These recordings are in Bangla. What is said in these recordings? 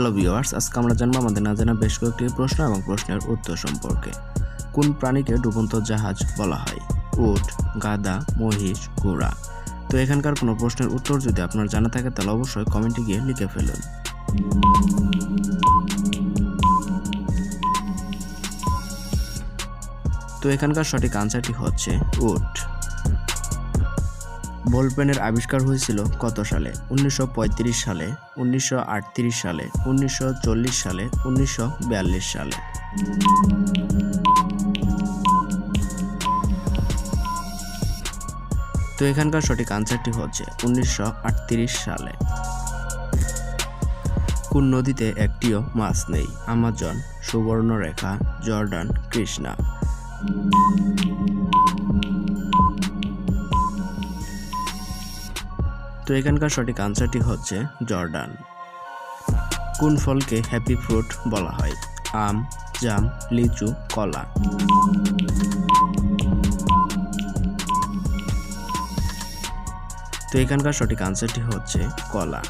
হ্যালো ভিউয়ার্স আজকে আমরা জানব আমাদের না জানা বেশ কয়েকটি প্রশ্ন এবং প্রশ্নের উত্তর সম্পর্কে। কোন প্রাণীকে ডুবন্ত জাহাজ বলা হয়? উট গাদা মহিষ, ঘোড়া। তো এখানকার কোনো প্রশ্নের উত্তর যদি আপনার জানা থাকে, তাহলে অবশ্যই কমেন্টে গিয়ে লিখে ফেলুন। তো এখানকার সঠিক আনসারটি হচ্ছে উট। বল পেনের আবিষ্কার হয়েছিল কত সালে? উনিশশো পঁয়ত্রিশ সালে, উনিশশো আটত্রিশ সালে, উনিশশো চল্লিশ সালে, উনিশশো বিয়াল্লিশ সালে। তো এখানকার সঠিক আনসারটি হচ্ছে উনিশশো আটত্রিশ সালে। কোন নদীতে একটিও মাছ নেই? Amazon, Subarnarekha, Jordan, Krishna. তো এখানকার সঠিক আনসারটি হচ্ছে জর্ডান। কোন ফলকে হ্যাপি ফ্রুট বলা হয়? আম, জাম, লিচু, কলা। তো এখানকার সঠিক আনসারটি হচ্ছে কলা।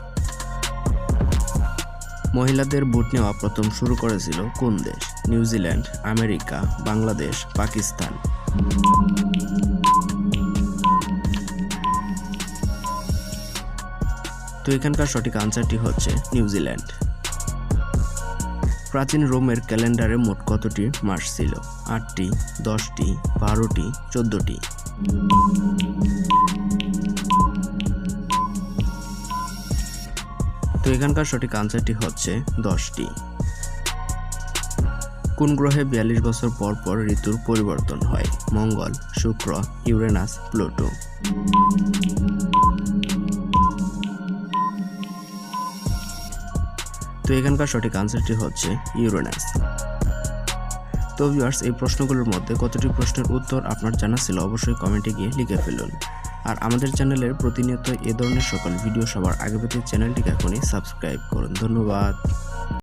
মহিলাদের ভোট নেওয়া প্রথম শুরু করেছিল কোন দেশ? New Zealand, America, Bangladesh, Pakistan. তো এখানকার সঠিক আনসারটি হচ্ছে নিউজিল্যান্ড প্রাচীন রোমের ক্যালেন্ডারে মোট কতটি মাস ছিল? আটটি, দশটি, বারোটি, চোদ্দটি। তো এখানকার সঠিক আনসারটি হচ্ছে দশটি। কোন গ্রহে বিয়াল্লিশ বছর পর পর ঋতুর পরিবর্তন হয়? মঙ্গল, শুক্র, ইউরেনাস, প্লুটো। তো এখানকার সঠিক আনসারটি হচ্ছে ইউরেনাস তো ভিউয়ার্স এই প্রশ্নগুলোর মধ্যে কতটি প্রশ্নের উত্তর আপনার জানা ছিল অবশ্যই কমেন্টে গিয়ে লিখে ফেলুন। আর আমাদের চ্যানেলের প্রতিনিয়ত এ ধরনের সকল ভিডিও সবার আগে পেতে চ্যানেলটিকে এখনই সাবস্ক্রাইব করুন। ধন্যবাদ।